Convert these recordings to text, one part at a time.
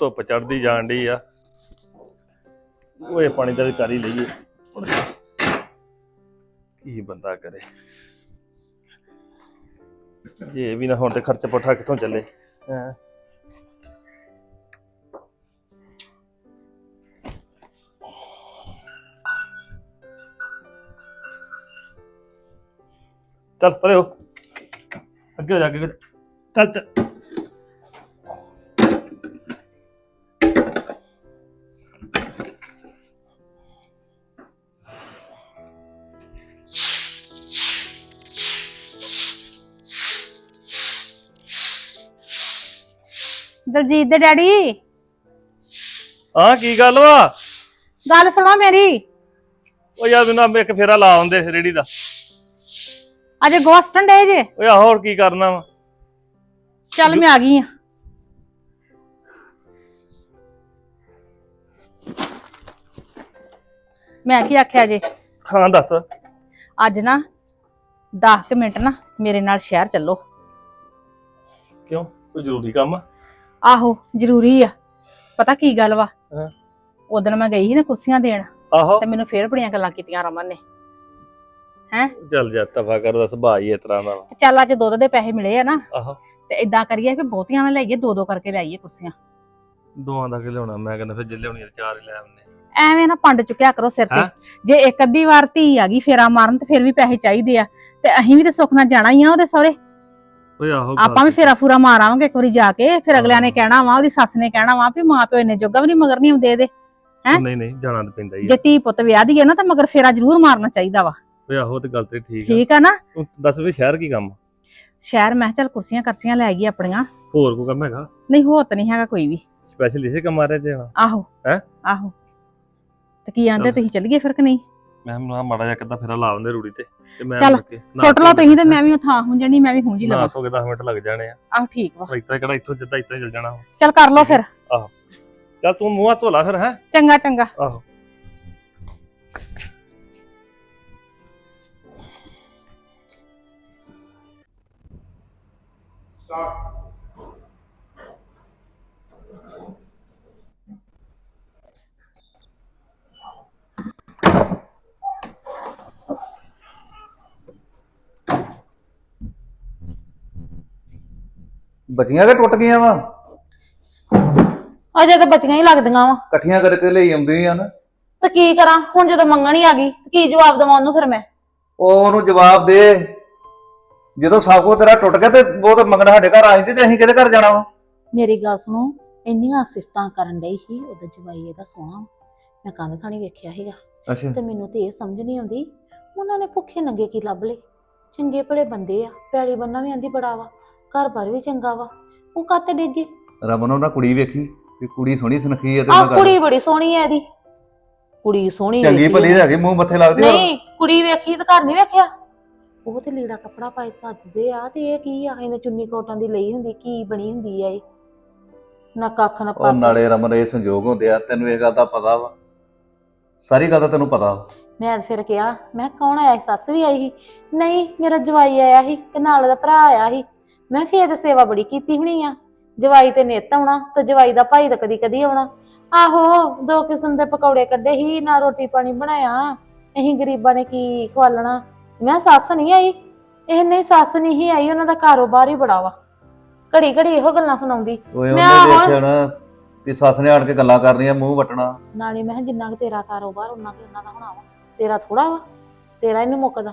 ਧੁੱਪ ਚੜਦੀ ਜਾਣ ਡਈ ਆ। ਓਏ ਪਾਣੀ ਦਾ ਵੀ ਕਰ ਹੀ ਲਈਏ। ਕੀ ਬੰਦਾ ਕਰੇ? ਇਹ ਵੀ ਨਾ ਹੁਣ ਤੇ ਖਰਚ ਪੁੱਠਾ ਕਿੱਥੋਂ ਚੱਲੇ? ਹੈਂ। ਚੱਲ ਪਰੇ ਹੋ। ਅੱਗੇ ਹੋ ਜਾ ਅੱਗੇ। ਚੱਲ ਚੱਲ। ਦਲਜੀਤ ਦੇ ਡੈਡੀ? ਹਾਂ ਕੀ ਗੱਲ ਵਾ? ਗੱਲ ਸੁਣੋ ਮੇਰੀ। ਉਹ ਯਾਰ ਮੈਨੂੰ ਇੱਕ ਫੇਰਾ ਲਾ ਆਉਂਦੇ ਰੇੜੀ ਦਾ। ਅਜੇ ਗੋਸਟਨ ਡੇ ਜੇ? ਓਏ ਆਹ ਹੋਰ ਕੀ ਕਰਨਾ ਵਾ? ਚੱਲ ਮੈਂ ਆ ਗਈ ਆ। ਮੈਂ ਕੀ ਆਖਿਆ ਜੇ? ਹਾਂ ਦੱਸ। ਅੱਜ ਨਾ 10 ਮਿੰਟ ਨਾ ਮੇਰੇ ਨਾਲ ਸ਼ਹਿਰ ਚੱਲੋ। ਕਿਉਂ? ਕੋਈ ਜ਼ਰੂਰੀ ਕੰਮ ਆ? ਆਹੋ ਜ਼ਰੂਰੀ ਆ। ਪਤਾ ਕੀ ਗੱਲ ਵਾ? ਹਾਂ। ਉਦੋਂ ਮੈਂ ਗਈ ਸੀ ਨਾ ਕੁਰਸੀਆਂ ਦੇਣ ਆਹੋ। ਤੇ ਮੈਨੂੰ ਫੇਰ ਬੜੀਆਂ ਗੱਲਾਂ ਕੀਤੀਆਂ ਰਮਨ ਨੇ। ਚੱਲ ਜਾ ਤਫਾ ਕਰ ਦਾ ਸੁਭਾਅ ਹੀ ਇਸ ਤਰ੍ਹਾਂ ਦਾ ਵਾ ਤੇ ਚੱਲ ਅੱਜ ਦੁੱਧ ਦੇ ਪੈਸੇ ਮਿਲੇ ਆ ਨਾ। ਆਹੋ। ਤੇ ਇਦਾਂ ਕਰੀਏ ਕਿ ਬਹੁਤੀਆਂ ਨਾ ਲਈਏ ਦੋ ਦੋ ਕਰਕੇ ਲਿਆਈਏ ਕੁਰਸੀਆਂ। ਦੋਆਂ ਦਾ ਕਿ ਲਿਆਉਣਾ? ਮੈਂ ਕਹਿੰਦਾ ਫਿਰ ਜੇ ਲਿਆਉਣੀ ਆ ਤਾਂ ਚਾਰ ਹੀ ਲੈ ਆਉਂਦੇ। ਐਵੇਂ ਨਾ ਪੰਡ ਚੁੱਕਿਆ ਕਰੋ ਸਿਰ ਤੇ। ਹੈਂ? ਜੇ ਇੱਕ ਅੱਧੀ ਵਾਰ ਧੀ ਆ ਗਈ ਫੇਰਾ ਮਾਰਨ ਤੇ ਫਿਰ ਵੀ ਪੈਸੇ ਚਾਹੀਦੇ ਆ। ਤੇ ਅਸੀਂ ਵੀ ਤੇ ਸੁੱਖ ਨਾਲ ਜਾਣਾ ਹੀ ਆ ਉਹਦੇ ਸਹੁਰੇ। ਓਏ ਆਹੋ ਗੱਲ ਆਪਾਂ ਵੀ ਫੇਰਾ ਫੂਰਾ ਮਾਰ ਆਵਾਂਗੇ ਇੱਕ ਵਾਰੀ ਜਾ ਕੇ ਫਿਰ ਅਗਲਿਆਂ ਨੇ ਹਾਂ। ਕਹਿਣਾ ਵਾ ਉਹਦੀ ਸੱਸ ਨੇ ਕਹਿਣਾ ਵਾ ਵੀ ਮਾਂ ਪਿਓ ਇੰਨੇ ਜੋਗਾ ਵੀ ਨਹੀਂ ਮਗਰ ਨਹੀਂ ਆਉਂਦੇ ਇਹਦੇ ਹੈਂ? ਨਹੀਂ ਨਹੀਂ ਜਾਣਾ ਤਾਂ ਪੈਂਦਾ ਹੀ ਆ। ਜੇ ਧੀ ਪੁੱਤ ਵਿਆਹ ਦੀਏ ਨਾ ਤਾਂ ਮਗਰ ਫੇਰਾ ਜ਼ਰੂਰ ਮਾਰਨਾ ਚਾਹੀਦਾ ਵਾ। ਓਏ ਆਹੋ ਤੇ ਗੱਲ ਤੇ ਠੀਕ ਆ। ਠੀਕ ਆ ਨਾ? ਤੂੰ ਦੱਸ ਵੀ ਸ਼ਹਿਰ ਕੀ ਕੰਮ? ਸ਼ਹਿਰ ਮੈਂ ਕਿਹਾ ਚੱਲ ਕੁਰਸੀਆਂ ਕਰਸੀਆਂ ਲੈ ਗਈ ਆਪਣੀਆਂ। ਹੋਰ ਕੋਈ ਕੰਮ ਹੈਗਾ? ਨਹੀਂ ਹੋਰ ਤਾਂ ਨਹੀਂ ਹੈਗਾ ਕੋਈ ਵੀ। ਸਪੈਸ਼ਲ ਇਸੇ ਕੰਮ ਆ ਰਹੇ ਤੇ ਹੁਣ ਆਹੋ। ਹੈਂ? ਆਹੋ। ਤੇ ਕੀ ਆਂਦੇ ਚੱਲ। ਤੁਸੀਂ ਚੱਲੀਏ ਫਿਰ ਕਿ ਨਹੀਂ? ਮੈਂ ਆਹ ਮਾੜਾ ਜਿਹਾ ਕਿੱਦਾਂ ਫੇਰਾ ਲਾ ਆਉਂਦੇ ਰੂੜੀ ਤੇ ਤੇ ਮੈਂ ਚੱਲ, ਮੁੜ ਕੇ ਨਹਾ ਸੁੱਟ ਲਓ ਧੋ ਤੁਸੀਂ ਤੇ ਮੈਂ ਵੀ ਥਾਂ ਹੁਣ ਜਣੀ ਮੈਂ ਵੀ ਹੁਣ ਜੀ ਨਹਾ ਲਵਾਂ। ਧੋ ਕੇ 10 ਮਿੰਟ ਲੱਗ ਜਾਣੇ ਆ। ਆਹ ਠੀਕ ਵਾ। ਇਤਨਾ ਕਿਹੜਾ ਇੱਥੋਂ ਜਿੱਦਾਂ ਇਤਨਾ ਚੱਲ ਜਾਣਾ। ਚੱਲ ਕਰ ਲਓ ਫਿਰ। ਚੱਲ ਤੂੰ ਮੂੰਹ ਹੱਥ ਧੋ ਲਾ ਫਿਰ ਹੈ? ਚੰਗਾ ਚੰਗਾ। ਆਹੋ। ਬਚੀਆਂ ਕਿ ਟੁੱਟ ਗਈਆਂ ਵਾ? ਅਜੇ ਤਾਂ ਬਚੀਆਂ ਹੀ ਲੱਗਦੀਆਂ ਵਾ। ਇਕੱਠੀਆਂ ਕਰਕੇ ਲਈ ਆਉਂਦੀਆਂ ਨਾ। ਤੇ ਕੀ ਕਰਾਂ? ਹੁਣ ਜਦੋਂ ਮੰਗਣ ਹੀ ਆ ਗਈ ਤੇ ਕੀ ਜਵਾਬ ਦੇਵਾਂ ਉਹਨੂੰ ਫਿਰ ਮੈਂ? ਉਹ ਉਹਨੂੰ ਜਵਾਬ ਦੇ। ਜਦੋਂ ਸਭ ਕੁਝ ਤੇਰਾ ਟੁੱਟ ਗਿਆ ਤੇ ਉਹ ਤਾਂ ਮੰਗਣਾ ਸਾਡੇ ਘਰ ਆ ਜਾਂਦੀ ਤੇ ਅਸੀਂ ਕਿਹਦੇ ਘਰ ਜਾਣਾ ਵਾ? ਮੇਰੀ ਗੱਲ ਸੁਣੋ ਇੰਨੀਆਂ ਸਿਫਤਾਂ ਕਰਨ ਡਈ ਸੀ ਉਹਦਾ ਜਵਾਈ ਇਹਦਾ ਸੋਹਣਾ ਮੈਂ ਕੰਧ ਥਾਣੀ ਵੇਖਿਆ ਸੀਗਾ। ਅੱਛਾ। ਤੇ ਮੈਨੂੰ ਤੇ ਇਹ ਸਮਝ ਨਹੀਂ ਆਉਂਦੀ ਉਹਨਾਂ ਨੇ ਭੁੱਖੇ ਨੰਗੇ ਕੀ ਲੱਭ ਲਏ? ਚੰਗੇ ਭਲੇ ਬੰਦੇ ਆ ਪੈਲੀ ਬੰਨਾ ਵੀ ਆਂਦੀ ਬੜਾ ਵਾ। ਘਰ ਬਾਰ ਵੀ ਚੰਗਾ ਵਾ। ਉਹ ਕੱਤ ਡਿੱਗੇ ਰਮਨ ਉਹਨਾਂ ਕੁੜੀ ਵੇਖੀ ਵੀ ਕੁੜੀ ਸੋਹਣੀ ਸੁਨਖੀ ਹੈ ਤੇ ਆ ਕੁੜੀ ਬੜੀ ਸੋਹਣੀ ਐ ਇਹਦੀ। ਕੁੜੀ ਸੋਹਣੀ ਚੰਗੀ ਵੇਖੀ ਭਲੀ ਉਹਨੇ। ਹੈਗੀ ਮੂੰਹ ਮੱਥੇ ਲੱਗਦੀ। ਨਹੀਂ ਕੁੜੀ ਵੇਖੀ ਤੇ ਘਰ ਨਹੀਂ ਵੇਖਿਆ। ਉਹ ਤੇ ਲੀੜਾ ਕੱਪੜਾ ਪਾਏ ਸੱਜਦੇ ਆ ਤੇ ਇਹ ਕੀ ਆ? ਇਹਨੇ ਚੁੰਨੀ ਕੋਟਾਂ ਦੀ ਲਈ ਹੁੰਦੀ ਕੀ ਬਣੀ ਹੁੰਦੀ ਆ ਇਹ? ਨਾ ਕੱਖ ਨਾ ਉਹ ਪੱਤ ਨਾਲੇ ਰਮਨ ਇਹ ਸੰਜੋਗ ਹੁੰਦੇ ਆ ਤੈਨੂੰ ਇਹ ਗੱਲ ਦਾ ਪਤਾ ਵਾ। ਸਾਰੀ ਗੱਲ ਦਾ ਤੈਨੂੰ ਪਤਾ ਵਾ। ਮੈਂ ਫਿਰ ਕਿਹਾ ਮੈਂ ਕਿਹਾ, ਕੌਣ ਆਇਆ ਸੀ? ਸੱਸ ਵੀ ਆਈ ਸੀ? ਨਹੀਂ ਮੇਰਾ ਜਵਾਈ ਆਇਆ ਸੀ ਤੇ ਨਾਲ ਉਹਦਾ ਭਰਾ ਆਇਆ ਸੀ। ਮੈਂ ਫੇਰ ਤੇ ਸੇਵਾ ਬੜੀ ਕੀਤੀ ਹੋਣੀ ਆ। ਜਵਾਈ ਤੇ ਨਿੱਤ ਆਉਣਾ ਤੇ ਜਵਾਈ ਦਾ ਭਾਈ ਤਾਂ ਕਦੀ ਕਦੀ ਆਉਣਾ। ਆਹੋ ਦੋ ਕਿਸਮ ਦੇ ਪਕੌੜੇ ਕੱਢੇ ਸੀ ਨਾ ਰੋਟੀ ਪਾਣੀ ਬਣਾਇਆ। ਅਸੀਂ ਗਰੀਬਾਂ ਨੇ ਕੀ ਖਵਾਲਣਾ ਮੈਂ ਸੱਸ ਨਹੀਂ ਆਈ। ਇਹ ਨਹੀਂ ਸੱਸ ਨਹੀਂ ਹੀ ਆਈ ਉਹਨਾਂ ਦਾ ਕਾਰੋਬਾਰ ਹੀ ਬੜਾ ਵਾ। ਘੜੀ ਘੜੀ ਇਹੋ ਗੱਲਾਂ ਸੁਣਾਉਂਦੀ। ਓਏ ਮੈਂ ਉਹਨੇ ਹੁਣ- ਦੇਖਿਆ ਨਾ ਵੀ ਸੱਸ ਨੇ ਆਣ ਕੇ ਗੱਲਾਂ ਕਰਨੀਆਂ ਮੂੰਹ ਵਟਣਾ। ਨਾਲੇ ਮੈਂ ਕਿਹਾ, ਜਿੰਨਾ ਕੁ ਤੇਰਾ ਕਾਰੋਬਾਰ ਉਹਨਾਂ ਕੁ ਉਹਨਾਂ ਦਾ ਹੋਣਾ ਵਾ। ਤੇਰਾ ਥੋੜਾ ਵਾ। ਤੇਰਾ ਇਹਨੂੰ ਮੁੱਕਦਾ।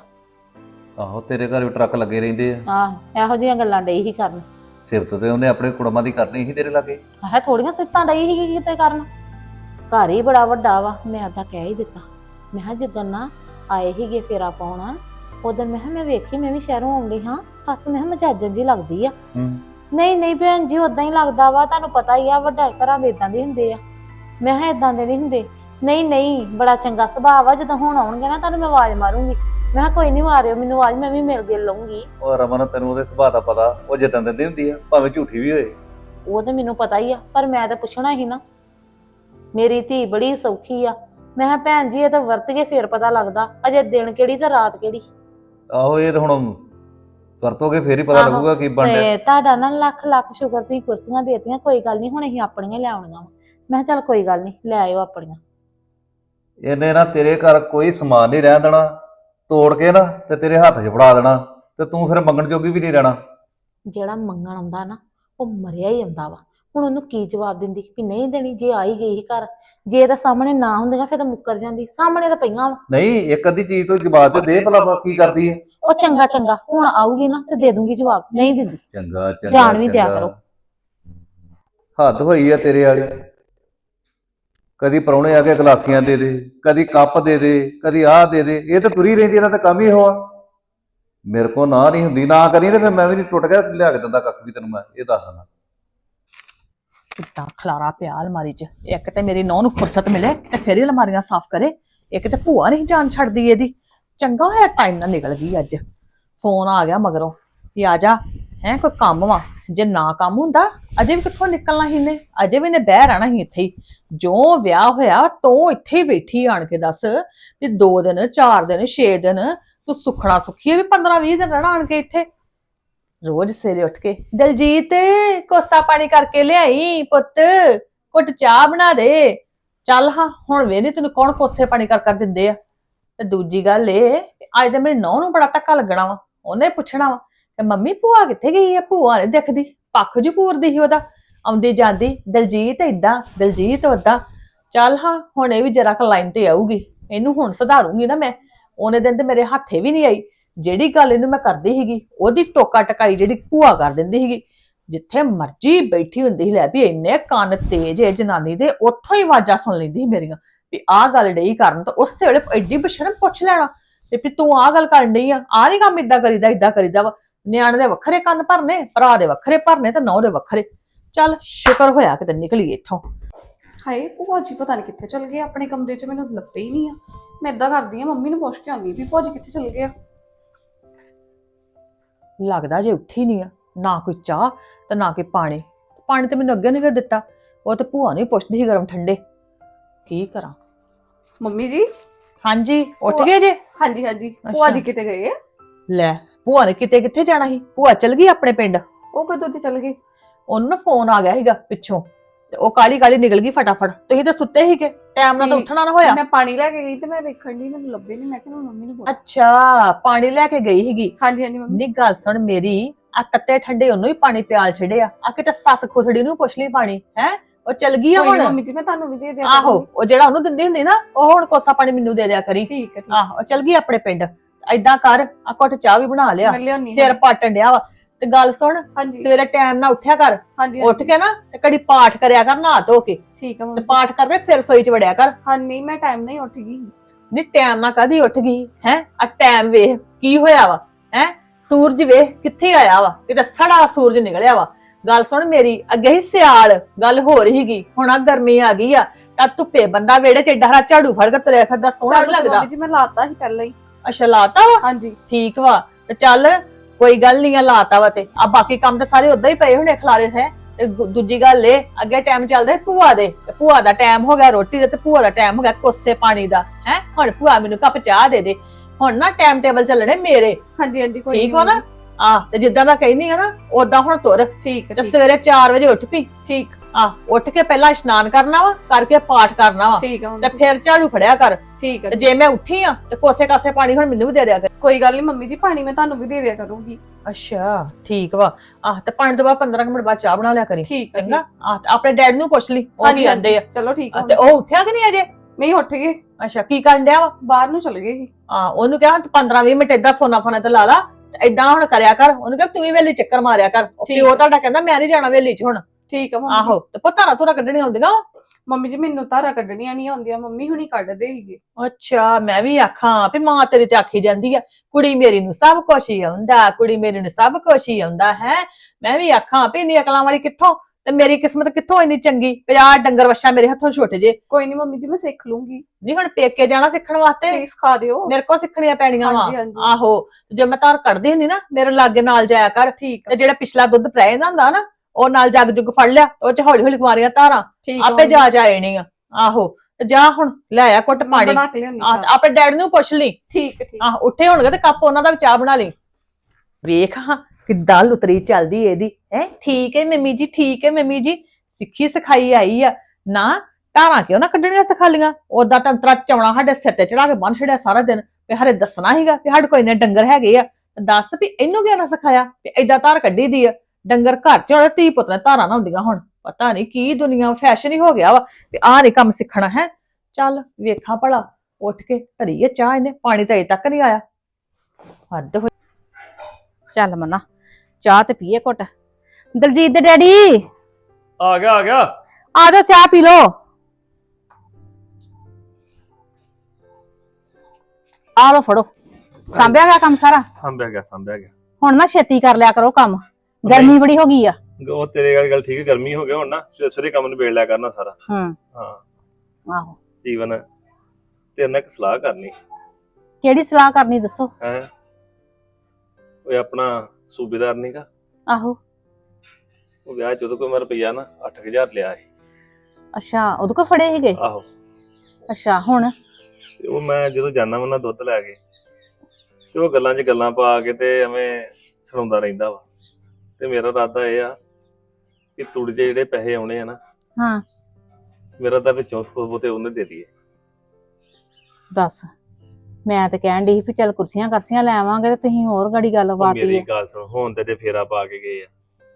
ਆਹੋ ਤੇਰੇ ਘਰ ਵੀ ਟਰੱਕ ਲੱਗੇ ਰਹਿੰਦੇ ਆ। ਆਹ ਇਹੋ ਜਿਹੀਆਂ ਗੱਲਾਂ ਡਈ ਹੀ ਕਰਨ। ਸਿਫਤ ਤੇ ਉਹਨੇ ਆਪਣੇ ਕੁੜਮਾਂ ਦੀ ਕਰਨੀ ਸੀ ਤੇਰੇ ਲਾਗੇ? ਆਹ ਥੋੜੀਆਂ ਸਿਫਤਾਂ ਡਈ ਸੀ ਕਿਤੇ ਕਰਨ। ਘਰ ਹੀ ਬੜਾ ਵੱਡਾ ਵਾ ਮੈਂ ਅੱਧਾ ਕਹਿ ਹੀ ਦਿੱਤਾ। ਮੈਂ ਕਿਹਾ ਜਿੱਦਣ ਨਾ ਆਏ ਹੀਗੇ ਫੇਰਾ ਪਾਉਣਾ ਉਦੋਂ ਮੈਂ ਕਿਹਾ ਮੈਂ ਵੇਖੀ ਮੈਂ ਵੀ ਸ਼ਹਿਰੋਂ ਆਉਂਦੀ ਹਾਂ ਸੱਸ ਮੈਂ ਕਿਹਾ ਮਜਾਜਨ ਜੀ ਲੱਗਦੀ ਆ। ਹੂੰ। ਨਹੀਂ ਨਹੀਂ ਭੈਣ ਜੀ ਉਦਾਂ ਹੀ ਲੱਗਦਾ ਵਾ ਤੁਹਾਨੂੰ ਪਤਾ ਹੀ ਆ ਵੱਡਾ ਘਰਾਂ ਦੇ ਇਦਾਂ ਦੇ ਹੁੰਦੇ ਆ। ਮੈਂ ਕਿਹਾ ਇਦਾਂ ਦੇ ਨਹੀਂ ਹੁੰਦੇ। ਨਹੀਂ ਨਹੀਂ ਬੜਾ ਚੰਗਾ ਸੁਭਾਅ ਆ ਜਦੋਂ ਹੁਣ ਆਉਣਗੇ ਨਾ ਤੁਹਾਨੂੰ ਮੈਂ ਆਵਾਜ਼ ਮਾਰੂੰਗੀ। ਮੈਂ ਕਿਹਾ ਕੋਈ ਨਹੀਂ ਮਾਰਿਓ ਮੈਨੂੰ ਆਵਾਜ਼ ਮੈਂ ਵੀ ਮਿਲ ਗਿਲ ਲਊਂਗੀ। ਉਹ ਰਮਨ ਤੈਨੂੰ ਉਹਦੇ ਸੁਭਾਅ ਦਾ ਪਤਾ ਉਹ ਜਿੱਦਾਂ ਦਿੰਦੀ ਹੁੰਦੀ ਆ ਭਾਵੇਂ ਝੂਠੀ ਵੀ ਹੋਏ। ਉਹ ਤੇ ਮੈਨੂੰ ਪਤਾ ਹੀ ਆ ਪਰ ਮੈਂ ਤਾਂ ਪੁੱਛਣਾ ਹੀ ਨਾ। ਮੇਰੀ ਧੀ ਬੜੀ ਸੌਖੀ ਆ। ਮੈਂ ਕਿਹਾ ਭੈਣ ਜੀ ਇਹ ਤਾਂ ਵਰਤ ਕੇ ਫੇਰ ਪਤਾ ਲੱਗਦਾ ਅਜੇ ਦਿਨ ਕਿਹੜੀ ਤੇ ਰਾਤ ਕਿਹੜੀ। ਆਹੋ ਇਹ ਤਾਂ ਹੁਣ ਵਰਤੋਗੇ ਫੇਰ ਹੀ ਪਤਾ ਆਹੋ, ਲੱਗੂਗਾ ਕੀ ਬਣ ਰਿਹਾ ਤੇ ਤੁਹਾਡਾ ਨਾ ਲੱਖ ਲੱਖ ਸ਼ੁਕਰ ਤੁਸੀਂ ਕੁਰਸੀਆਂ ਦੇਤੀਆਂ ਕੋਈ ਗੱਲ ਨਹੀਂ ਹੁਣ ਅਸੀਂ ਆਪਣੀਆਂ ਲੈ ਆਉਣੀਆਂ ਵਾ। ਮੈਂ ਕਿਹਾ ਚੱਲ ਕੋਈ ਗੱਲ ਨਹੀਂ ਲੈ ਆਇਓ ਆਪਣੀਆਂ। ਇਹਨੇ ਨਾ ਤੇਰੇ ਘਰ ਕੋਈ ਸਮਾਨ ਨਹੀਂ ਰਹਿਣ ਦੇਣਾ। ਤੋੜ ਕੇ ਨਾ ਤੇ ਤੇਰੇ ਹੱਥ 'ਚ ਫੜਾ ਦੇਣਾ ਤੇ ਤੂੰ ਫਿਰ ਮੰਗਣ ਜੋਗੀ ਵੀ ਨਹੀਂ ਰਹਿਣਾ। ਜਿਹੜਾ ਮੰਗਣ ਆਉਂਦਾ ਨਾ ਉਹ ਮਰਿਆ ਹੀ ਆਉਂਦਾ ਵਾ। ਹੁਣ ਉਹਨੂੰ ਕੀ ਜਵਾਬ ਦਿੰਦੀ ਵੀ ਨਹੀਂ ਦੇਣੀ ਜੇ ਆਈ ਗਈ ਸੀ ਘਰ ਜੇ ਤਾਂ ਸਾਹਮਣੇ ਨਾ ਹੁੰਦੀਆਂ ਫਿਰ ਤਾਂ ਮੁੱਕਰ ਜਾਂਦੀ ਸਾਹਮਣੇ ਤਾਂ ਪਈਆਂ ਵਾ। ਨਹੀਂ ਇੱਕ ਅੱਧੀ ਚੀਜ਼ ਤੋਂ ਜਵਾਬ ਤੇ ਦੇ ਭਲਾ ਕੀ ਕਰਦੀ ਹੈ? ਉਹ ਚੰਗਾ ਚੰਗਾ ਹੁਣ ਆਊਗੀ ਨਾ ਤੇ ਦੇ ਦੂੰਗੀ ਜਵਾਬ ਨਹੀਂ ਦਿੰਦੀ। ਚੰਗਾ ਚੰਗਾ ਜਾਣ ਵੀ ਦਿਆ ਚੰਗਾ। ਕਰੋ। ਹੱਦ ਹੋਈ ਆ ਤੇਰੇ ਵਾਲੀ। ਕਦੀ ਪਰੌਣੇ ਆ ਕੇ ਗਲਾਸੀਆਂ ਦੇ ਦੇ, ਕਦੀ ਕੱਪ ਦੇ ਦੇ, ਕਦੀ ਆਹ ਦੇ ਦੇ, ਇਹ ਤਾਂ ਤੁਰੀ ਰਹਿੰਦੀ ਇਹਦਾ ਤਾਂ ਕੰਮ ਹੀ ਹੋਆ ਮੇਰੇ ਕੋ ਨਾ ਨਹੀਂ ਹੁੰਦੀ, ਨਾ ਕਰੀ ਤੇ ਫਿਰ ਮੈਂ ਵੀ ਨਹੀਂ ਟੁੱਟ ਗਿਆ, ਲਿਆ ਕੇ ਦਿੰਦਾ ਕੱਖ ਵੀ ਤੈਨੂੰ ਮੈਂ, ਇਹ ਦੱਸ ਦਿੰਦਾ ਕਿੱਦਾਂ ਖਲਾਰਾ ਪਿਆ ਅਲਮਾਰੀ 'ਚ। ਇੱਕ ਤੇ ਮੇਰੀ ਨੌਂ ਨੂੰ ਫੁਰਸਤ ਮਿਲੇ ਤੇ ਫਿਰ ਹੀ ਅਲਮਾਰੀਆਂ ਸਾਫ਼ ਕਰੇ। ਇੱਕ ਤੇ ਭੂਆ ਨਹੀਂ ਜਾਨ ਛੱਡਦੀ ਇਹਦੀ। ਚੰਗਾ ਹੋਇਆ ਟਾਈਮ ਨਾਲ ਨਿਕਲ ਗਈ ਅੱਜ। ਫੋਨ ਆ ਗਿਆ ਮਗਰੋਂ ਕਿ ਆ ਜਾ, ਹੈ, ਕੋਈ ਕੰਮ ਵਾ? ਜੇ ਨਾ ਕੰਮ ਹੁੰਦਾ, ਅਜੇ ਵੀ ਕਿੱਥੋਂ ਨਿਕਲਣਾ ਸੀ ਨੇ ਅਜੇ ਵੀ ਨੇ ਬਹਿ ਰਹਿਣਾ ਹੀ ਇੱਥੇ ਹੀ। ਜੋ ਵਿਆਹ ਹੋਇਆ, ਤੂੰ ਇੱਥੇ ਹੀ ਬੈਠੀ ਆਣ ਕੇ ਦੱਸ। ਵੀ 2 ਦਿਨ 4 ਦਿਨ 6 ਦਿਨ, ਤੂੰ ਸੁਖਣਾ ਸੁਖੀ ਵੀ 15 20 ਦਿਨ ਰਹਿਣਾ ਆਣ ਕੇ ਇੱਥੇ? ਰੋਜ਼ ਸਵੇਰੇ ਉੱਠ ਕੇ, ਦਲਜੀਤ, ਕੋਸਾ ਪਾਣੀ ਕਰਕੇ ਲਿਆਈ, ਪੁੱਤ। ਕੁੱਟ ਚਾਹ ਬਣਾ ਦੇ। ਚੱਲ ਹਾਂ, ਹੁਣ ਵੇ ਤੈਨੂੰ ਕੌਣ ਕੋਸੇ ਪਾਣੀ ਕਰ ਕਰ ਦਿੰਦੇ ਆ। ਤੇ ਦੂਜੀ ਗੱਲ ਇਹ, ਅੱਜ ਤੇ ਮੇਰੇ ਨੌਂ ਨੂੰ ਬੜਾ ਧੱਕਾ ਲੱਗਣਾ ਵਾ। ਉਹਨੇ ਪੁੱਛਣਾ ਵਾ ਤੇ ਮੰਮੀ ਭੂਆ ਕਿੱਥੇ ਗਈ ਆ? ਭੂਆ ਨੇ ਦਿਖਦੀ। ਪੱਖ ਜੂ ਪੂਰਦੀ ਸੀ ਉਹਦਾ। ਆਉਂਦੀ ਜਾਂਦੀ, ਦਲਜੀਤ ਇਦਾਂ ਦਲਜੀਤ ਉਦਾਂ ਚੱਲ ਹਾਂ, ਹੁਣ ਇਹ ਵੀ ਜਰਾ ਕ ਲਾਈਨ ਤੇ ਆਊਗੀ। ਇਹਨੂੰ ਹੁਣ ਸੁਧਾਰੂਗੀ ਨਾ ਮੈਂ। ਉਹਨੇ ਦਿਨ ਤੇ ਮੇਰੇ ਹੱਥੇ ਵੀ ਨਹੀਂ ਆਈ। ਜਿਹੜੀ ਗੱਲ ਇਹਨੂੰ ਮੈਂ ਕਰਦੀ ਸੀਗੀ, ਉਹਦੀ ਟੋਕਾ ਟਕਾਈ ਜਿਹੜੀ ਭੂਆ ਕਰ ਦਿੰਦੀ ਸੀਗੀ। ਜਿੱਥੇ ਮਰਜ਼ੀ ਬੈਠੀ ਹੁੰਦੀ ਸੀ, ਲੈ ਵੀ ਇੰਨੇ ਕੰਨ ਤੇਜ ਏ ਜਨਾਨੀ ਦੇ, ਉੱਥੋਂ ਹੀ ਆਵਾਜ਼ਾਂ ਸੁਣ ਲੈਂਦੀ ਸੀ ਮੇਰੀਆਂ। ਵੀ ਆਹ ਗੱਲ ਡਈ ਕਰਨ ਤਾਂ ਉਸੇ ਵੇਲੇ ਐਡੀ ਬਸ਼ਰਮ ਪੁੱਛ ਲੈਣਾ। ਤੇ ਵੀ ਤੂੰ ਆਹ ਗੱਲ ਕਰਨ ਡਈ ਆ? ਆਹ ਨੀ ਕੰਮ ਇਦਾਂ ਕਰੀਦਾ ਇਦਾਂ ਕਰੀਦਾ ਵਾ। ਨਿਆਣੇ ਦੇ ਵੱਖਰੇ ਕੰਨ ਭਰਨੇ ਭਰਾ ਦੇ ਵੱਖਰੇ ਭਰਨੇ ਤੇ ਨੌ ਦੇ ਵੱਖਰੇ। ਚੱਲ ਸ਼ੁਕਰ ਹੋਇਆ ਕਿਤੇ ਨਿਕਲੀ ਇੱਥੋਂ। ਹਾਏ ਭੂਆ ਜੀ ਪਤਾ ਨਹੀਂ ਕਿੱਥੇ ਚਲ ਗਏ ਆਪਣੇ ਕਮਰੇ 'ਚ ਮੈਨੂੰ ਲੱਭੇ ਹੀ ਨਹੀਂ ਆ। ਮੈਂ ਇਦਾਂ ਕਰਦੀ ਆ ਮੰਮੀ ਨੂੰ ਪੁੱਛ ਕੇ ਆਉਂਦੀ ਵੀ ਭੂਆ ਜੀ ਕਿੱਥੇ ਚਲ ਗਏ ਆ। ਲੱਗਦਾ ਜੇ ਉੱਠੀ ਨਹੀਂ ਆ ਨਾ ਕੋਈ ਚਾਹ ਤੇ ਨਾ ਕੋਈ ਪਾਣੀ। ਪਾਣੀ ਤੇ ਮੈਨੂੰ ਅੱਗੇ ਨਹੀਂ ਦਿੱਤਾ ਉਹ ਤੇ ਭੂਆ ਨਹੀਂ ਪੁੱਛਦੀ ਸੀ ਗਰਮ ਠੰਡੇ। ਕੀ ਕਰਾਂ? ਮੰਮੀ ਜੀ? ਹਾਂਜੀ ਉੱਠ ਗਏ ਜੇ? ਹਾਂਜੀ ਹਾਂਜੀ। ਭੂਆ। ਜੀ ਕਿਤੇ ਗਏ ਆ? ਲੈ ਭੂਆ ਨੇ ਕਿਤੇ ਕਿੱਥੇ ਜਾਣਾ ਸੀ? ਭੂਆ ਚਲ ਗਈ ਆਪਣੇ ਪਿੰਡ? ਉਹ ਕਦੋਂ ਤੇ ਚਲ ਗਏ ਉਹਨੂੰ ਨਾ ਫੋਨ ਆ ਗਿਆ ਸੀਗਾ ਪਿੱਛੋਂ। ਤੇ ਉਹ ਕਾਲੀ ਕਾਲੀ ਨਿਕਲ ਗਈ ਫਟਾਫਟ। ਤੁਸੀਂ ਤਾਂ ਸੁੱਤੇ ਸੀਗੇ। ਟਾਈਮ ਨਾਲ ਤਾਂ। ਉੱਠਣਾ ਨਾ ਹੋਇਆ। ਮੈਂ ਪਾਣੀ ਲੈ ਕੇ ਗਈ ਤੇ ਮੈਂ ਦੇਖਣ ਦੀ ਮੈਨੂੰ ਲੱਭੇ ਨਹੀਂ ਮੈਂ ਕਿਹਾ ਮੰਮੀ ਨੂੰ ਪੁੱਛ ਅੱਛਾ ਪਾਣੀ ਲੈ ਕੇ ਗਈ ਸੀਗੀ। ਹਾਂਜੀ ਹਾਂਜੀ ਮੰਮੀ। ਨੀ ਗੱਲ ਸੁਣ ਮੇਰੀ ਆ ਤੱਤੇ ਠੰਡੇ ਉਹਨੂੰ ਹੀ ਪਾਣੀ ਪਿਆਲ ਛੜਿਆ ਆ। ਕਿਤੇ ਸੱਸ ਖੁਸੜੀ ਨੂੰ ਪੁੱਛ ਲਈ ਪਾਣੀ ਹੈ? ਉਹ ਚਲ ਗਈ ਆ ਕੋਈ ਨੀ ਹੁਣ। ਮੰਮੀ ਜੀ ਮੈਂ ਤੁਹਾਨੂੰ ਵੀ ਦੇ ਦਿਆ ਆਹੋ ਉਹ ਜਿਹੜਾ ਉਹਨੂੰ ਦਿੰਦੀ ਹੁੰਦੀ ਨਾ ਉਹ ਹੁਣ ਕੋਸਾ ਪਾਣੀ ਮੈਨੂੰ ਦੇ ਦਿਆ ਕਰੀ। ਠੀਕ ਹੈ ਠੀਕ ਆਹੋ ਉਹ ਚਲ ਗਈ ਆਪਣੇ ਪਿੰਡ। ਐਦਾਂ ਕਰ ਆ ਘੁੱਟ ਚਾਹ ਵੀ ਬਣਾ ਲਿਆ ਮੈਂ ਲਿਆਉਣੀ ਸਿਰ ਪਾਟਣ ਡਿਆ ਵਾ। ਤੇ ਗੱਲ ਸੁਣ ਹਾਂਜੀ। ਸਵੇਰੇ ਟਾਈਮ ਨਾਲ ਉੱਠਿਆ ਕਰ ਹਾਂਜੀ ਉੱਠ ਕੇ ਨਾ ਤੇ ਕੜੀ ਪਾਠ ਕਰਿਆ ਕਰ ਨਹਾ ਧੋ ਕੇ। ਠੀਕ ਹੈ ਤੇ ਮੰਮੀ। ਪਾਠ ਕਰਕੇ ਫਿਰ ਸੋਈ ਚ ਵੜਿਆ ਕਰ। ਹਾਂ ਨਹੀਂ ਮੈਂ ਟਾਈਮ ਨਹੀਂ ਉੱਠ ਗਈ। ਨੀ ਟਾਈਮ ਨਾਲ ਕਦੀ ਉੱਠ ਗਈ? ਹੈ? ਆ ਟਾਈਮ ਵੇਖ ਕੀ ਹੋਇਆ ਵਾ? ਹੈ? ਸੂਰਜ ਵੇਖ ਕਿੱਥੇ ਆਇਆ ਵਾ? ਕਿਤੇ ਸੜਾ ਸੂਰਜ ਨਿਕਲਿਆ ਵਾ। ਗੱਲ ਸੁਣ ਮੇਰੀ ਅੱਗੇ ਹੀ ਸਿਆਲ ਗੱਲ ਹੋ ਰਹੀ ਗੀ ਹੁਣ ਆ ਗਰਮੀ ਆ ਗਈ ਆ। ਤਾਂ ਧੁੱਪੇ ਬੰਦਾ ਵੇੜੇ ਚ ਏਡਾ ਹਰਾ ਝਾੜੂ ਫੜ ਕੇ ਤੁਰਿਆ ਫਿਰਦਾ ਸੋਹਣਾ ਨੀ ਲੱਗਦਾ। ਜੀ ਮੈਂ ਲਾਤਾ ਸੀ ਪਹਿਲਾਂ ਹੀ। ਅੱਛਾ ਲਾਤਾ ਵਾ? ਹਾਂਜੀ। ਠੀਕ ਵਾ। ਤੇ ਚੱਲ ਕੋਈ ਗੱਲ ਨਹੀਂ ਆ ਲਾਤਾ ਵਾ ਤੇ। ਆ ਬਾਕੀ ਕੰਮ ਤਾਂ ਸਾਰੇ ਉਦਾਂ ਹੀ ਪਏ ਹੋਣੇ ਖਲਾਰੇ ਹੈ ਤੇ ਗੁ- ਦੂਜੀ ਗੱਲ ਏ ਅੱਗੇ ਟਾਈਮ ਚੱਲਦਾ ਸੀ ਭੂਆ ਦੇ। ਤੇ ਭੂਆ ਦਾ ਟਾਈਮ ਹੋ ਗਿਆ ਰੋਟੀ ਦਾ ਤੇ ਭੂਆ ਦਾ ਟਾਈਮ ਹੋ ਗਿਆ ਕੋਸੇ ਪਾਣੀ ਦਾ। ਹੈ? ਹੁਣ ਭੂਆ ਮੈਨੂੰ ਕੱਪ ਚਾਹ ਦੇ ਦੇ। ਹੁਣ ਨਾ ਟਾਈਮ ਟੇਬਲ ਚੱਲਣੇ ਮੇਰੇ। ਹਾਂਜੀ ਹਾਂਜੀ ਕੋਈ ਠੀਕ ਹੋ ਨਾ। ਆ ਤੇ ਜਿੱਦਾਂ ਮੈਂ ਕਹਿੰਦੀ ਆ ਨਾ ਉਦਾਂ ਹੁਣ ਤੁਰ। ਠੀਕ ਤੇ ਠੀਕ ਸਵੇਰੇ 4 ਵਜੇ ਉੱਠ ਪਈ। ਠੀਕ। ਆ ਉੱਠ ਕੇ ਪਹਿਲਾਂ ਇਸ਼ਨਾਨ ਕਰਨਾ ਵਾ ਕਰਕੇ ਪਾਠ ਕਰਨਾ ਵਾ। ਠੀਕ ਮੰਮੀ ਤੇ ਜੀ, ਫਿਰ ਝਾੜੂ ਫੜਿਆ ਕਰ। ਠੀਕ ਹੈ ਤੇ ਜੇ ਮੈਂ ਉੱਠੀ ਆ ਤੇ ਕੋਸੇ ਕਾਸੇ ਪਾਣੀ ਹੁਣ ਮੈਨੂੰ ਵੀ ਦੇ ਦਿਆ ਕਰ। ਕੋਈ ਗੱਲ ਨਹੀਂ ਮੰਮੀ ਜੀ ਪਾਣੀ ਮੈਂ ਤੁਹਾਨੂੰ ਵੀ ਦੇ ਦਿਆ ਕਰੂੰਗੀ। ਅੱਛਾ ਠੀਕ ਵਾ। ਆਹ ਤੇ ਪਾਣੀ ਤੋਂ ਬਾਅਦ 15 ਕੁ ਮਿੰਟ ਬਾਅਦ ਚਾਹ ਬਣਾ ਲਿਆ ਕਰੀ। ਠੀਕ ਹੈ ਚੰਗਾ? ਆਹ ਤੇ ਆਪਣੇ ਡੈਡ ਨੂੰ ਪੁੱਛ ਲਈ ਉਹ ਕੀ ਆਂਦੇ ਆ। ਚਲੋ ਠੀਕ ਆਹ, ਹੈ ਤੇ ਉਹ ਉੱਠਿਆ ਕਿ ਨਹੀਂ ਅਜੇ? ਨਹੀਂ ਉੱਠ ਗਏ। ਅੱਛਾ ਕੀ ਕਰਨ ਡਿਆ ਵਾ? ਬਾਹਰ ਨੂੰ ਚਲੇ ਗਏ ਸੀ। ਆ ਉਹਨੂੰ ਕਿਹਾ 15 20 ਮਿੰਟ ਏਦਾਂ ਫੋਨਾ ਫੋਨਾ ਤੇ ਲਾ ਲਾ ਤੇ ਏਦਾਂ ਹੁਣ ਕਰਿਆ ਕਰ। ਉਹਨੂੰ ਕਿਹਾ ਤੂੰ ਵੀ ਵੇਲੀ ਚੱਕਰ ਮਾਰਿਆ ਕਰ। ਉਹ ਠੀਕ ਪਿਓ। ਤੁਹਾਡਾ ਕਹਿੰਦਾ ਮੈਂ ਨਹੀਂ ਜਾਣਾ ਵੇਲੀ ਚ ਹੁਣ। ਠੀਕ ਹੈ ਮੰਮੀ। ਆਹੋ। ਤੇ ਪੁੱਤਾਂ ਨਾ ਤੁਰਾ ਕੱਢਣੀ ਆਉਂਦੀਆਂ ਮੰਮੀ ਜੀ ਮੈਨੂੰ ਧਾਰਾ ਕੱਢਣੀਆਂ ਨਹੀਂ ਆਉਂਦੀਆਂ। ਮੰਮੀ ਹੁਣੀ ਕੱਢਦੇ ਹੀਗੇ ਅੱਛਾ ਮੈਂ ਵੀ ਆਖਾਂ ਵੀ ਮਾਂ ਤੇਰੀ ਤੇ ਆਖੀ ਜਾਂਦੀ ਆ ਕੁੜੀ ਮੇਰੀ ਨੂੰ ਸਭ ਕੁਛ ਹੀ ਆਉਂਦਾ ਕੁੜੀ ਮੇਰੀ ਨੂੰ ਸਭ ਕੁਛ ਹੀ ਆਉਂਦਾ ਹੈ। ਮੈਂ ਵੀ ਆਖਾਂ ਵੀ ਇੰਨੀ ਅਕਲਾਂ ਵਾਲੀ ਕਿੱਥੋਂ? ਤੇ ਮੇਰੀ ਕਿਸਮਤ ਕਿੱਥੋਂ ਇੰਨੀ ਚੰਗੀ? ਪੰਜਾਹ ਡੰਗਰ ਵੱਛਾ ਮੇਰੇ ਹੱਥੋਂ ਛੁੱਟ ਜੇ। ਕੋਈ ਨਹੀਂ ਮੰਮੀ ਜੀ ਮੈਂ ਸਿੱਖ ਲੂੰਗੀ। ਨਹੀਂ ਹੁਣ ਪੇਕੇ ਜਾਣਾ ਸਿੱਖਣ ਵਾਸਤੇ? ਪਲੀਜ਼ ਖਾ ਦਿਓ। ਮੇਰੇ ਕੋਲ ਸਿੱਖਣੀਆਂ ਪੈਣੀਆਂ ਵਾ। ਹਾਂਜੀ ਹਾਂਜੀ। ਆਹੋ ਜੇ ਮੈਂ ਤਾਰ ਕੱਢਦੀ ਹੁੰਦੀ ਨਾ ਮੇਰੇ ਲਾਗੇ ਨਾਲ ਜਾਇਆ ਕਰ। ਠੀਕ ਤੇ ਜਿਹੜਾ ਪਿਛਲਾ ਦੁੱਧ ਪਰਾਏ ਦਾ ਹੁੰਦਾ ਨਾ ਉਹ ਨਾਲ ਜੱਗ ਜੁਗ ਫੜ ਲਿਆ ਉਹ ਚ ਹੌਲੀ ਹੌਲੀ ਠੀਕ ਹੈ ਆਪੇ ਜਾ ਜਾ ਆਣੀ ਆ ਆਹੋ ਤੇ ਜਾ ਹੁਣ ਲੈ ਆ ਮੈਂ ਪਾਣੀ। ਬਣਾ ਕੇ ਆਹ, ਤੇ ਆਪਣੇ ਡੈਡ ਨੂੰ ਪੁੱਛ ਲਈ। ਠੀਕ ਠੀਕ। ਆਹ ਉੱਠੇ ਹੋਣਗੇ ਤੇ ਕੱਪ ਉਹਨਾਂ ਦਾ ਵੀ ਚਾਹ ਬਣਾ ਲਈ। ਵੇਖ ਹਾਂ ਕਿੱਦਾਂ ਲੁਤਰੀ ਚੱਲਦੀ ਇਹਦੀ ਹੈ? ਠੀਕ ਹੈ ਮੰਮੀ ਜੀ ਠੀਕ ਹੈ ਮੰਮੀ ਜੀ। ਸਿੱਖੀ ਸਿਖਾਈ ਆਈ ਆ। ਨਾ ਧਾਰਾਂ ਕਿਉਂ ਨਾ ਕੱਢਣੀਆਂ ਸਿਖਾ ਲੀਆਂ ਉਦਾਂ ਤਾਂ ਤਰਾ ਚਵਣਾ ਸਾਡੇ ਸਿਰ ਤੇ ਚੜਾ ਕੇ ਬੰਨ ਛੜਿਆ ਸਾਰਾ ਦਿਨ। ਵੀ ਹਰੇ ਦੱਸਣਾ ਹੀਗਾ ਵੀ ਸਾਡੇ ਕੋਲ ਇੰਨੇ ਡੰਗਰ ਹੈਗੇ ਆ। ਦੱਸ ਵੀ ਇਹਨੂੰ ਕਿਉਂ ਨਾ ਸਿਖਾਇਆ? ਵੀ ਏਦਾਂ ਧਾਰ ਕੱਢੀ ਦੀ ਆ। ਡੰਗਰ ਘਰ ਚ ਹੋਣੇ ਧੀ ਪੁੱਤ ਨੇ ਧਾਰਾਂ ਨਾ ਹੁੰਦੀਆਂ ਹੁਣ। ਪਤਾ ਨਹੀਂ ਕੀ ਦੁਨੀਆ ਫੈਸ਼ਨ ਹੀ ਹੋ ਗਿਆ ਵਾ ਵੀ ਆਹ ਨਹੀਂ ਕੰਮ ਸਿੱਖਣਾ ਹੈ। ਚੱਲ ਵੇਖਾਂ ਭਲਾ ਉੱਠ ਕੇ ਧਰੀਏ ਚਾਹ ਇਹਨੇ ਪਾਣੀ ਤਾਂ ਅਜੇ ਤੱਕ ਨਹੀਂ ਆਇਆ। ਹੱਦ ਹੋ ਚੱਲ ਮਨਾ ਚਾਹ ਤੇ ਪੀਏ ਘੁੱਟ। ਦਲਜੀਤ ਦੇ ਡੈਡੀ! ਆ ਗਿਆ ਆ ਗਿਆ। ਆ ਜਾਓ ਚਾਹ ਪੀ ਲਓ। ਆ ਲਓ ਫੜੋ। ਸਾਂਭਿਆ ਗਿਆ ਕੰਮ ਸਾਰਾ? ਸੰਭਿਆ ਗਿਆ ਸੰਭਿਆ ਗਿਆ। ਹੁਣ ਨਾ ਛੇਤੀ ਕਰ ਲਿਆ ਕਰੋ ਕੰਮ। ਗਰਮੀ ਬੜੀ ਹੋ ਗਈ ਆ। ਉਹ ਤੇਰੇ ਗੱਲ ਠੀਕ ਹੈ ਗਰਮੀ ਹੋ ਗਿਆ ਹੁਣ ਨਾ ਸਵੇਰੇ ਕੰਮ ਨਿਬੇੜ ਲਿਆ ਕਰਨਾ ਸਾਰਾ। ਹੂੰ। ਹਾਂ। ਆਹੋ। ਜੀਵਨ ਤੇਰੇ ਨਾਲ ਇੱਕ ਸਲਾਹ ਕਰਨੀ। ਕਿਹੜੀ ਸਲਾਹ ਕਰਨੀ ਦੱਸੋ? ਹੈ? ਉਹ ਆਪਣਾ ਸੂਬੇਦਾਰ ਨਹੀਂਗਾ ਆਹੋ। ਉਹ ਵਿਆਹ 'ਚ ਜਦੋਂ ਕੋਈ ਮੈਂ ਰੁਪਈਆ ਨਾ 8000 ਲਿਆ ਸੀ। ਅੱਛਾ ਉਹਦੇ ਕੋ ਫੜੇ ਸੀਗੇ? ਆਹੋ। ਅੱਛਾ ਹੁਣ? ਤੇ ਉਹ ਮੈਂ ਜਦੋਂ ਜਾਣਾ ਉਹਨਾਂ ਦੁੱਧ ਲੈ ਕੇ ਤੇ ਉਹ ਗੱਲਾਂ 'ਚ ਗੱਲਾਂ ਪਾ ਕੇ ਤੇ ਐਵੇਂ ਸੁਣਾਉਂਦਾ ਰਹਿੰਦਾ ਵਾ। ਤੇ ਮੇਰਾ ਇਰਾਦਾ ਇਹ ਆ ਕਿ ਤੁੜ ਜੇ ਜਿਹੜੇ ਪੈਸੇ ਆਉਣੇ ਆ ਨਾ ਹਾਂ। ਮੇਰਾ ਤਾਂ ਵਿੱਚੋਂ ਥੋੜੇ ਉਹਨੇ ਦੇ ਦਈਏ। ਦੱਸ। ਮੈਂ ਤੇ ਕਹਿਣ ਡਈ ਸੀ ਵੀ ਚੱਲ ਕੁਰਸੀਆਂ ਕਰਸੀਆਂ ਲੈ ਆਵਾਂਗੇ ਤੇ ਤੁਸੀਂ ਹੋਰ ਗਾੜੀ ਗੱਲ ਬਾਤ ਮੇਰੀ ਹੈ ਗੱਲ ਸੁਣ ਹੁਣ ਤੇ ਜੇ ਫੇਰਾ ਪਾ ਕੇ ਗਏ ਆ।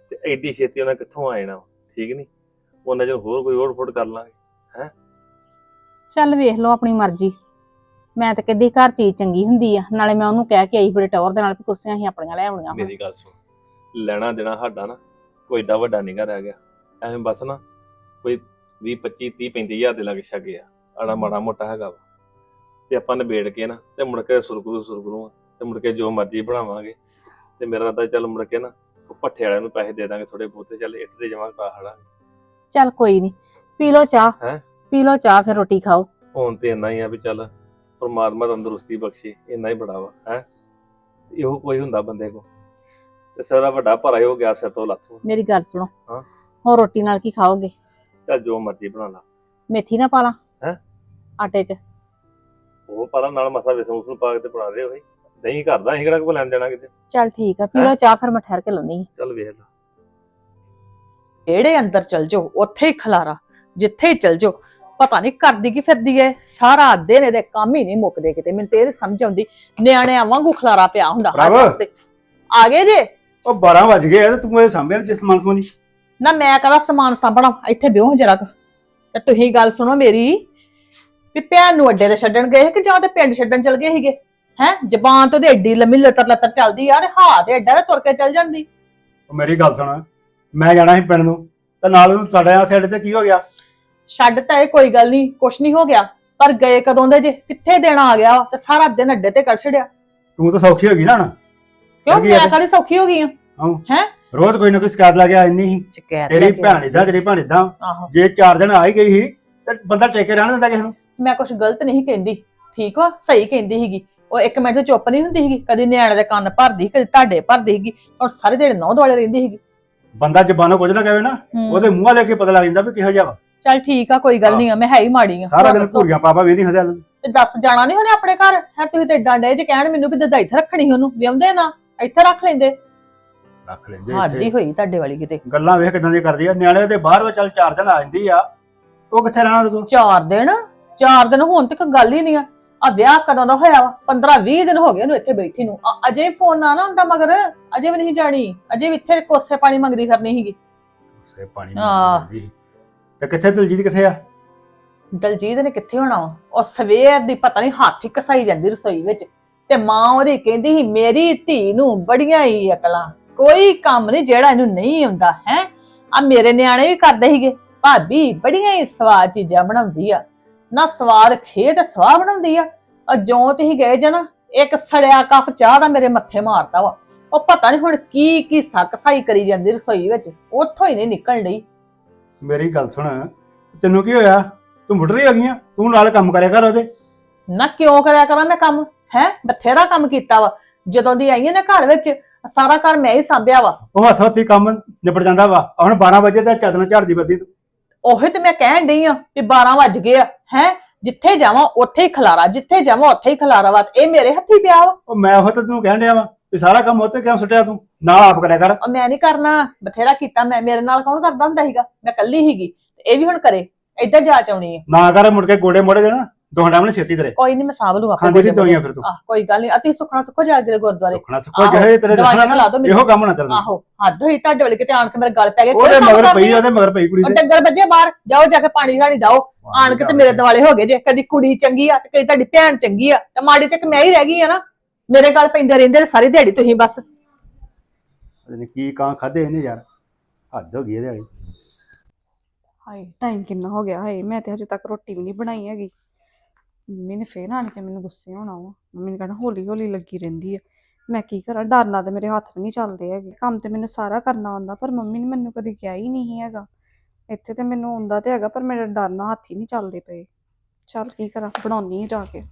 ਤੇ ਐਡੀ ਛੇਤੀ ਉਹਨਾਂ ਕਿੱਥੋਂ ਆ ਜਾਣਾ? ਠੀਕ ਨਹੀਂ ਉਹਨਾਂ ਚ ਹੋਰ ਕੋਈ ਹੋਰ ਫੁੱਟ ਕਰ ਲਾਂਗੇ ਚੱਲ ਵੇਖ ਲਓ ਆਪਣੀ ਮਰਜ਼ੀ। ਮੈਂ ਤਾਂ ਕਹਿੰਦੀ ਘਰ ਚੀਜ਼ ਚੰਗੀ ਹੁੰਦੀ ਆ ਨਾਲੇ ਮੈਂ ਉਹਨੂੰ ਕਹਿ ਕੇ ਆਈ ਬੜੇ ਟੌਰ ਦੇ ਨਾਲ ਵੀ ਕੁਰਸੀਆਂ ਹੀ ਆਪਣੀਆਂ ਲੈ ਆਉਣੀਆਂ ਹੁਣ। ਮੇਰੀ ਗੱਲ ਸੁਣ। ਲੈਣਾ ਦੇਣਾ ਸਾਡਾ ਨਾ ਕੋਈ ਏਡਾ ਵੱਡਾ ਨਿਗਾ ਰਹਿ ਗਿਆ। ਐਵੇਂ ਬਸ ਨਾ ਕੋਈ 20 25 30 35000 ਦੇ ਲੱਗ ਛੱਗੇ ਆ ਆੜਾ ਮਾੜਾ ਮੋਟਾ ਹੈਗਾ ਵਾ। ਤੇ ਆਪਾਂ ਨਿਬੇੜ ਕੇ ਨਾ ਤੇ ਮੁੜ ਕੇ ਸੁਰਗਰੂ ਸੁਰਗਰੂ ਆ ਤੇ ਮੁੜ ਕੇ ਜੋ ਮਰਜ਼ੀ ਬਣਾਵਾਂਗੇ। ਤੇ ਮੇਰਾ ਤਾਂ ਚੱਲ ਮੁੜ ਕੇ ਨਾ ਉਹ ਪੱਠੇ ਵਾਲਿਆਂ ਨੂੰ ਪੈਸੇ ਦੇ ਦਾਂਗੇ ਥੋੜੇ ਬਹੁਤੇ ਚੱਲ ਇੱਟ ਦੇ ਜਮਾ ਕਰਾ ਹੜਾਂਗੇ। ਚੱਲ ਕੋਈ ਨਹੀਂ ਪੀ ਲਓ ਚਾਹ। ਹੈਂ? ਪੀ ਲਓ ਚਾਹ ਫਿਰ ਰੋਟੀ ਖਾਓ। ਹੁਣ ਤੇ ਇੰਨਾ ਹੀ ਆ ਵੀ ਚੱਲ ਪਰਮਾਤਮਾ ਤੰਦਰੁਸਤੀ ਬਖਸ਼ੇ ਇੰਨਾ ਹੀ ਬੜਾ ਵਾ ਹੈ? ਇਹੋ ਕੋਈ ਹੁੰਦਾ ਬੰਦੇ ਕੋ ਤੇ ਸਾਰਾ ਵੱਡਾ ਭਾਰਾ ਹੀ ਹੋ ਗਿਆ ਸਿਰ ਤੋਂ ਲੱਥੋਂ ਮੇਰੀ ਗੱਲ ਸੁਣੋ। ਹਾਂ। ਹੋਰ ਰੋਟੀ ਨਾਲ ਕੀ ਖਾਓਗੇ? ਚੱਲ ਜੋ ਮਰਜ਼ੀ ਬਣਾ ਲਾ। ਮੇਥੀ ਨਾ ਪਾ ਲਾਂ। ਹੈਂ? ਆਟੇ 'ਚ। ਉਹ ਪਰਾਂ ਨਾਲ ਮਸਾ ਵੇਸਣ ਉਸ ਨੂੰ ਪਾ ਕੇ ਤੇ ਬਣਾ ਦੇ ਹੋਈ ਦਹੀਂ ਕਰਦਾ ਅਸੀਂ ਕਿਹੜਾ ਕੋ ਲੈਣ ਦੇਣਾ ਕਿਤੇ? ਚੱਲ ਠੀਕ ਆ ਪੀ? ਲਓ ਚਾਹ ਫਿਰ ਮੈਂ ਠਹਿਰ ਕੇ ਲਾਉਣੀ ਚੱਲ ਵੇਖ ਲਾ। ਜਿਹੜੇ ਅੰਦਰ ਚਲ ਜਾਓ ਉੱਥੇ ਹੀ ਖਲਾਰਾ ਜਿੱਥੇ ਹੀ ਚਲ ਜਾਓ। ਪਤਾ ਨਹੀਂ ਕਰਦੀ ਕੀ ਫਿਰਦੀ ਐ ਸਾਰਾ ਦਿਨ ਇਹਦੇ ਕੰਮ ਹੀ ਨਹੀਂ ਮੁੱਕਦੇ ਕਿਤੇ। ਮੈਨੂੰ ਤੇ ਇਹ ਨੀ ਸਮਝ ਆਉਂਦੀ ਨਿਆਣਿਆਂ ਵਾਂਗੂ ਖਲਾਰਾ ਪਿਆ ਹੁੰਦਾ ਹਰ ਪ੍ਰਭ। ਪਾਸੇ। ਆ ਗਏ ਜੇ? ਉਹ 12 ਵੱਜ ਗਏ ਆ ਤੇ ਤੂੰ ਇਹ ਸਾਂਭਿਆ ਜਿਸ ਮਨ ਸਮਝੀ ਨਾ? ਮੈਂ ਕਹਦਾ ਸਮਾਨ ਸਾਂਭਣਾ ਇੱਥੇ ਬਿਓ ਜਰਾ ਤੇ ਤੁਸੀਂ ਗੱਲ ਸੁਣੋ ਮੇਰੀ। ਵੀ ਭੈਣ ਨੂੰ ਅੱਡੇ ਤੇ ਛੱਡਣ ਗਏ ਕਿ ਜਾਂ ਤੇ ਪਿੰਡ ਛੱਡਣ ਚਲ ਗਏ ਸੀਗੇ? ਹੈ? ਜ਼ਬਾਨ ਤੋਂ ਤੇ ਐਡੀ ਲੰਮੀ ਲੱਤਰ ਲੱਤਰ ਚੱਲਦੀ ਤੇ ਹਾਂ ਤੇ ਐਡਾ ਤੇ ਤੁਰ ਕੇ ਚੱਲ ਜਾਂਦੀ। ਉਹ ਮੇਰੀ ਗੱਲ ਸੁਣ। ਮੈਂ ਜਾਣਾ ਸੀ ਪਿੰਡ ਨੂੰ। ਤੇ ਨਾਲ ਉਹਨੂੰ ਤੜਿਆ ਸਾਡੇ ਤੇ ਕੀ ਹੋ ਗਿਆ? ਛੱਡ ਤਾਂ ਇਹ ਕੋਈ ਗੱਲ ਨਹੀਂ ਕੁਛ ਨਹੀਂ ਹੋ ਗਿਆ। ਪਰ ਗਏ ਕਦੋਂ ਦੇ ਜੇ? ਕਿੱਥੇ ਦੇਣਾ ਆ ਗਿਆ? ਤੇ ਸਾਰਾ ਦਿਨ ਅੱਡੇ ਤੇ ਕੱਢ ਛੜਿਆ ਤੂੰ ਤਾਂ ਸੌਖੀ ਹੋ ਗਈ ਨਾ ਹੁਣ। ਕਿਉਂ? ਲੱਗੀ ਮੈਂ ਆ ਤੇ- ਕਾਹਦੀ ਸੌਖੀ ਹੋ ਗਈ ਆ? ਰੋਜ਼ ਕੋਈ ਨਾ ਕੋਈ ਸ਼ਿਕਾਇਤ ਲੱਗ ਗਿਆ ਇੰਨੀ ਹੀ ਸ਼ਿਕਾਇਤ ਤੇਰੀ ਭੈਣ ਇਦਾਂ ਤੇਰੀ ਭੈਣ ਇਦਾਂ ਆਹੋ। ਜੇ ਚਾਰ ਦਿਨ ਆ ਹੀ ਗਈ ਸੀ ਤੇ ਬੰਦਾ ਟੇਕੇ ਰਹਿਣ ਦਿੰਦਾ ਕਿਸੇ ਨੂੰ। ਮੈਂ ਕੁਛ ਗਲਤ ਨਹੀਂ ਕਹਿੰਦੀ। ਠੀਕ ਵਾ? ਸਹੀ ਕਹਿੰਦੀ ਸੀਗੀ। ਉਹ ਇੱਕ ਮਿੰਟ ਚੁੱਪ ਨਹੀਂ ਹੁੰਦੀ ਸੀਗੀ। ਕਦੀ ਨਿਆਣੇ ਦੇ ਕੰਨ ਭਰਦੀ ਕਦੀ ਤੁਹਾਡੇ ਭਰਦੀ ਸੀਗੀ। ਔਰ ਸਾਰੇ ਦਿਨ ਨੌ ਦੁਆਲੇ ਰਹਿੰਦੀ ਸੀਗੀ। ਬੰਦਾ ਜ਼ਬਾਨੋਂ ਕੁਝ ਨਾ ਕਹੇ ਨਾ ਹੂੰ। ਉਹਦੇ ਮੂੰਹ ਲੈ ਕੇ ਪਤਾ ਲੱਗ ਜਾਂਦਾ ਵੀ ਕਿਹੋ ਜਿਹਾ ਵਾ। ਚੱਲ ਠੀਕ ਆ ਕੋਈ ਗੱਲ ਨਹੀਂ ਆ ਮੈਂ ਹੈ ਹੀ ਮਾੜੀ ਆ। ਸਾਰਾ ਦਿਨ ਦੱਸੋ। ਭੂਰੀਆਂ ਪਾਪਾ ਵੀ ਨਹੀਂ ਹਦਿਆ ਤੇ ਦੱਸ ਜਾਣਾ ਨਹੀਂ ਉਹਨੇ ਆਪਣੇ ਘਰ? ਹੈ ਤੁਸੀਂ ਤੇ ਇਦਾਂ ਡੇ ਜੇ ਕਹਿਣ ਮੈਨੂੰ ਵੀ ਦਦਾ ਇੱਥੇ ਰੱਖਣੀ ਉਹਨੂੰ। ਵਿਆਉਂਦੇ ਨਾ ਇੱਥੇ ਰੱਖ ਲੈਂਦੇ। ਰੱਖ ਲੈਂਦੇ ਹਾਦੀ ਇੱਥੇ। ਹੋਈ ਤੁਹਾਡੇ ਵਾਲੀ ਕਿਤੇ। ਗੱਲਾਂ ਵੇਖ ਕਿਦਾਂ ਦੀ ਕਰਦੀ ਆ। ਨਿਆਣੇ ਦੇ ਬਾਹਰ ਵਾ ਚੱਲ ਚਾਰ ਦਿਨ ਆ ਜਾਂਦੀ ਆ। ਉਹ ਕਿੱਥੇ ਰਹਿਣਾ ਉਹਦੇ ਕੋਲ? ਚਾਰ ਦਿਨ? ਚਾਰ ਦਿਨ ਹੋਣ ਤੱਕ ਗੱਲ ਹੀ ਨਹੀਂ ਆ। ਆ ਵਿਆਹ ਕਦੋਂ ਦਾ ਹੋਇਆ ਵਾ? 15 20 ਦਿਨ ਹੋ ਗਏ ਉਹਨੂੰ ਇੱਥੇ ਬੈਠੀ ਨੂੰ। ਅਜੇ ਫੋਨ ਨਾ ਨਾ ਹੁੰਦਾ ਮਗਰ। ਅਜੇ ਵੀ ਨਹੀਂ ਜਾਣੀ। ਅਜੇ ਵੀ ਇੱਥੇ ਕੋਸੇ ਪਾਣੀ ਮੰਗਦੀ ਫਿਰਨੀ ਸੀਗੀ। ਸੇ ਪਾਣੀ ਆਹ। ਮੰਗਦੀ ਸੀ। ਤੇ ਕਿੱਥੇ ਦਲਜੀਤ ਕਿੱਥੇ ਆ? ਦਲਜੀਤ ਨੇ ਕਿੱਥੇ ਹੋਣਾ ਵਾ? ਉਹ ਸਵੇਰ ਦੀ ਪਤਾ ਨਹੀਂ ਹੱਥ ਹੀ ਕਸਾਈ ਜਾਂਦੀ ਰਸੋਈ ਵਿੱਚ। ਤੇ ਮਾਂ ਉਹਦੀ ਕਹਿੰਦੀ ਸੀ ਮੇਰੀ ਧੀ ਨੂੰ ਬੜੀਆਂ ਹੀ ਅਕਲਾਂ। ਕੋਈ ਕੰਮ ਨਹੀਂ ਜਿਹੜਾ ਇਹਨੂੰ ਨਹੀਂ ਆਉਂਦਾ ਹੈ? ਆ ਮੇਰੇ ਨਿਆਣੇ ਵੀ ਕਰਦੇ ਸੀਗੇ। ਭਾਬੀ ਬੜੀਆਂ ਹੀ ਸਵਾਦ ਚੀਜ਼ਾਂ ਬਣਾਉਂਦੀ ਆ। ਨਾ ਸਵਾਦ ਖੇ ਤੇ ਸਵਾਹ ਬਣਾਉਂਦੀ ਆ। ਆ ਜਿਉਂ ਤੇ ਹੀ ਗਏ ਜਨਾ ਇੱਕ ਸੜਿਆ ਕੱਪ ਚਾਹ ਦਾ ਮੇਰੇ ਮੱਥੇ ਮਾਰਤਾ ਵਾ। ਉਹ ਪਤਾ ਨਹੀਂ ਹੁਣ ਕੀ ਕੀ ਸੱਕ ਸਾਈ ਕਰੀ ਜਾਂਦੀ ਰਸੋਈ ਵਿੱਚ। ਉੱਥੋਂ ਹੀ ਨਹੀਂ ਨਿਕਲਣ ਡਈ। ਮੇਰੀ ਗੱਲ ਸੁਣ ਤੈਨੂੰ ਕੀ ਹੋਇਆ? ਤੂੰ ਗਈ ਆ? ਤੂੰ ਨਾਲ ਕੰਮ ਕਰਿਆ ਕਰ ਉਹਦੇ। ਨਾ ਕਿਉਂ ਕਰਿਆ ਕਰਾਂ ਮੈਂ ਕੰਮ? ਹੈ? ਬਥੇਰਾ ਕੰਮ ਕੀਤਾ ਵਾ। ਜਦੋਂ ਦੀ ਆਈ ਹਾਂ ਨਾ ਘਰ ਵਿੱਚ ਸਾਰਾ ਘਰ ਮੈਂ ਹੀ ਸੰਭਿਆ ਵਾ। ਉਹ ਹੱਥ ਹੱਥੀ ਕੰਮ ਨਿਬੜ ਜਾਂਦਾ ਵਾ। ਹੁਣ 12 ਵਜੇ ਤਾਂ ਚੱਦਨ ਝੜਦੀ ਬੱਦੀ ਤੂੰ। ਉਹੀ ਤੇ ਮੈਂ ਕਹਿਣ ਡਈ ਆ ਵੀ 12 ਵੱਜ ਗਏ ਆ। ਹੈ? ਜਿੱਥੇ ਜਾਵਾਂ ਉੱਥੇ ਹੀ ਖਲਾਰਾ। ਜਿੱਥੇ ਜਾਵਾਂ ਉੱਥੇ ਹੀ ਖਲਾਰਾ ਵਾ। ਇਹ ਮੇਰੇ ਹੱਥੀ ਪਿਆ ਵਾ। ਉਹ ਮੈਂ ਉਹ ਤਾਂ ਤੈਨੂੰ ਕਹਿਣ ਡਿਆ ਵਾ ਵੀ ਸਾਰਾ ਕੰਮ ਉੱਤੇ ਕਿਉਂ ਸੁੱਟਿਆ ਤੂੰ? ਨਾਲ ਆਪ ਕਰਿਆ ਕਰ। ਉਹ ਮੈਂ ਨਹੀਂ ਕਰਨਾ। ਬਥੇਰਾ ਕੀਤਾ ਮੈਂ। ਮੇਰੇ ਨਾਲ ਕੌਣ ਕਰਦਾ ਹੁੰਦਾ ਸੀਗਾ? ਮੈਂ ਕੱਲੀ ਤੇ ਇਹ ਵੀ ਹੁਣ ਕਰੇ। ਏਦਾਂ ਜਾਚ ਆਉਣੀ ਹੈ ਨਾ ਕਰ ਮੁੜ ਕੇ ਗੋਡੇ ਮੋੜੇ ਦੇਣਾ ਦੋ ਨੇ ਛੇਤੀ ਤੇਰੇ। ਕੋਈ ਨਹੀਂ ਮੈਂ ਸਾਂਭ ਲੂਗਾ ਖਾਂਦੀ ਨਹੀਂ ਦਵਾਈਆਂ ਫਿਰ ਤੂੰ। ਆਹ ਕੋਈ ਗੱਲ ਨਹੀਂ ਅਤੀ ਸੁਖਣਾ ਸੁਖੋ ਜਾ ਕੇ ਗੁਰਦੁਆਰੇ। ਸੁਖਣਾ ਸੁੱਕੋ ਆਹੋ, ਜਿਹੇ ਤੇਰੇ ਦੱਸਣਾ ਨਾ। ਇਹੋ ਕੰਮ ਨਾ ਕਰਨਾ ਆਹੋ ਹੱਦ ਹੋਈ ਤੁਹਾਡੇ ਵਾਲੇ ਕਿਤੇ ਆਣ ਕੇ ਮੇਰੇ ਗਲ ਪੈ ਗਏ ਉਹਦੇ ਮਗਰ ਪਈ। ਉਹਦੇ ਮਗਰ ਪਈ ਕੁੜੀ ਦੇ। ਡੰਗਰ ਬੱਜੇ ਬਾਹਰ ਜਾਓ ਜਾ ਕੇ ਪਾਣੀ ਰਾਣੀ ਡਾਓ। ਆਣ ਕੇ ਤੇ ਮੇਰੇ ਦਿਵਾਲੇ ਹੋ ਗਏ ਜੇ। ਕਦੀ ਕੁੜੀ ਚੰਗੀ ਆ ਤੇ ਕਦੀ ਤੁਹਾਡੀ ਭੈਣ ਚੰਗੀ ਆ। ਤੇ ਮਾੜੀ ਤੇ ਇੱਕ ਮੈਂ ਹੀ ਰਹਿ ਗਈ ਆ ਨਾ। ਮੇਰੇ ਗੱਲ ਪੈਂਦੇ ਰਹਿੰਦੇ ਨੇ ਸਾਰੀ ਦਿਹਾੜੀ ਤੁਸੀਂ ਬਸ। ਕੀ ਕਾਂ ਖਾਦੇ ਇਹਨੇ ਯਾਰ। ਹੱਦ ਹੋ ਗਈ ਇਹਦੇ ਵਾਲੀ। ਹਾਏ ਟਾਈਮ ਕਿੰਨਾ ਹੋ ਗਿਆ ਹਾਏ। ਮੈਂ ਤੇ ਹਜੇ ਤੱਕ ਰੋਟੀ ਵੀ ਨਹੀਂ ਬਣਾਈ ਹੈਗੀ। ਮੰਮੀ ਨੇ ਫੇਰ ਆਣ ਕੇ ਮੈਨੂੰ ਗੁੱਸੇ ਹੋਣਾ ਵਾ। ਮੰਮੀ ਨੇ ਕਹਿਣਾ, ਹੌਲੀ ਹੌਲੀ ਲੱਗੀ ਰਹਿੰਦੀ ਆ। ਮੈਂ ਕੀ ਕਰਾਂ? ਡਰਨਾ ਤੇ ਮੇਰੇ ਹੱਥ ਵੀ ਨਹੀਂ ਚੱਲਦੇ ਹੈਗੇ। ਕੰਮ ਤੇ ਮੈਨੂੰ ਸਾਰਾ ਕਰਨਾ ਆਉਂਦਾ, ਪਰ ਮੰਮੀ ਨੇ ਮੈਨੂੰ ਕਦੀ ਕਿਹਾ ਹੀ ਨਹੀਂ ਹੈਗਾ। ਇੱਥੇ ਤੇ ਮੈਨੂੰ ਆਉਂਦਾ ਤੇ ਹੈਗਾ, ਪਰ ਮੇਰੇ ਡਰਨਾ ਹੱਥ ਹੀ ਨਹੀਂ ਚੱਲਦੇ ਪਏ। ਚੱਲ ਕੀ ਕਰਾਂ? ਬਣਾਉਣੀ ਆ ਜਾ ਕੇ।